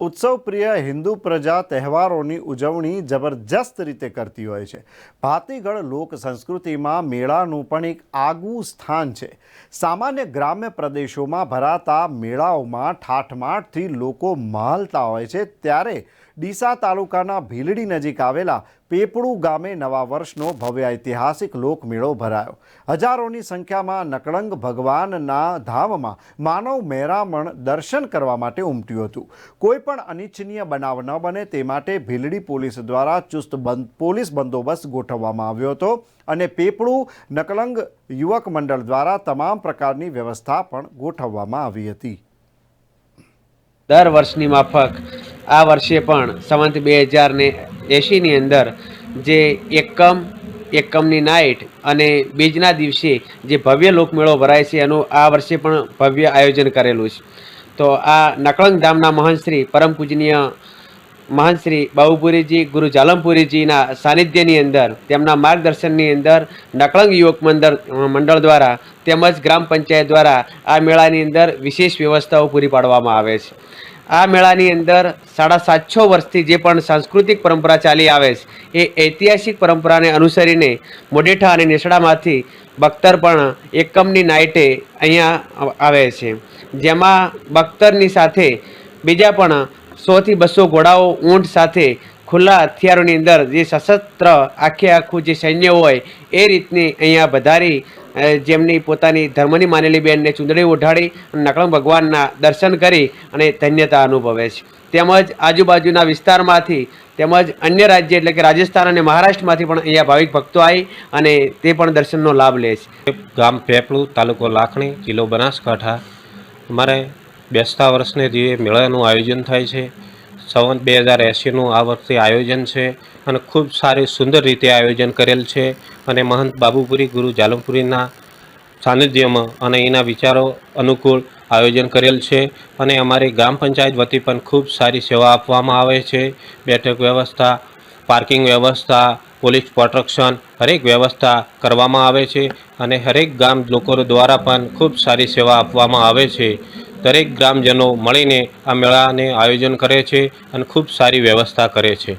ઉત્સવપ્રિય હિન્દુ પ્રજા તહેવારોની ઉજવણી જબરજસ્ત રીતે કરતી હોય છે. ભાતીગળ લોક સંસ્કૃતિમાં મેળાનું પણ એક આગવું સ્થાન છે. સામાન્ય ગ્રામ્ય પ્રદેશોમાં ભરાતા મેળાઓમાં ઠાઠમાઠથી લોકો માલતા હોય છે. ત્યારે ડીસા તાલુકાના ભીલડી નજીક આવેલા પેપળુ ગામે નવા વર્ષનો ભવ્ય ઐતિહાસિક લોકમેળો ભરાયો. હજારોની સંખ્યામાં નકળંગ ભગવાનના ધામમાં માનવ મહેરામણ દર્શન કરવા માટે ઉમટ્યું હતું. કોઈ પણ અનિચ્છનીય બનાવ ન બને તે માટે ભીલડી પોલીસ દ્વારા ચુસ્ત બંધ, પોલીસ બંદોબસ્ત ગોઠવવામાં આવ્યો હતો અને પેપડું નકલંગ યુવક મંડળ દ્વારા તમામ પ્રકારની વ્યવસ્થા પણ ગોઠવવામાં આવી હતી. દર વર્ષની માફક આ વર્ષે પણ સંવંત બે હજાર ને એંશીની અંદર જે એકમ, એકમની નાઇટ અને બીજના દિવસે જે ભવ્ય લોકમેળો ભરાય છે, એનું આ વર્ષે પણ ભવ્ય આયોજન કરેલું છે. તો આ નકળંગ ધામના મહંતશ્રી પરમ પૂજનીય મહંતશ્રી બાહુપુરીજી, ગુરુ જાલમપુરીજીના સાનિધ્યની અંદર, તેમના માર્ગદર્શનની અંદર નકળંગ યુવક મંડળ મંડળ દ્વારા તેમજ ગ્રામ પંચાયત દ્વારા આ મેળાની અંદર વિશેષ વ્યવસ્થાઓ પૂરી પાડવામાં આવે છે. આ મેળાની અંદર સાડા સાતસો વર્ષથી જે પણ સાંસ્કૃતિક પરંપરા ચાલી આવે છે, એ ઐતિહાસિક પરંપરાને અનુસરીને મોડેઠા અને નેસડામાંથી બખ્તર પણ એકમની નાઇટે અહીંયા આવે છે. જેમાં બખ્તરની સાથે બીજા પણ સોથી બસો ઘોડાઓ ઊંટ સાથે ખુલ્લા હથિયારોની અંદર જે સશસ્ત્ર આખે આખું જે સૈન્ય હોય, એ રીતની અહીંયા વધારી જેમની પોતાની ધર્મની માનેલી બેનને ચૂંદડી ઉઠાડી અને નકળંગ ભગવાનના દર્શન કરી અને ધન્યતા અનુભવે છે. તેમજ આજુબાજુના વિસ્તારમાંથી, તેમજ અન્ય રાજ્ય એટલે કે રાજસ્થાન અને મહારાષ્ટ્રમાંથી પણ અહીંયા ભાવિક ભક્તો આવી અને તે પણ દર્શનનો લાભ લે છે. ગામ પેપળું તાલુકો લાખણી, જિલ્લો બનાસકાંઠા. અમારે બેસતા વર્ષને જે મેળાનું આયોજન થાય છે સંવત બે હજાર એંશીનું આ વર્ષે આયોજન છે અને ખૂબ સારી સુંદર રીતે આયોજન કરેલ છે અને મહંત બાબુપુરી ગુરુ જાલમપુરીના સાનિધ્યમાં અને એના વિચારો અનુકૂળ આયોજન કરેલ છે અને અમારી ગ્રામ પંચાયત વતી પણ ખૂબ સારી સેવા આપવામાં આવે છે. બેઠક વ્યવસ્થા, પાર્કિંગ વ્યવસ્થા, પોલીસ પ્રોટેક્શન હરેક વ્યવસ્થા કરવામાં આવે છે અને હરેક ગામ લોકો દ્વારા પણ ખૂબ સારી સેવા આપવામાં આવે છે. દરેક ગ્રામજનો મળીને આ મેળાને આયોજન કરે છે અને ખૂબ સારી વ્યવસ્થા કરે છે.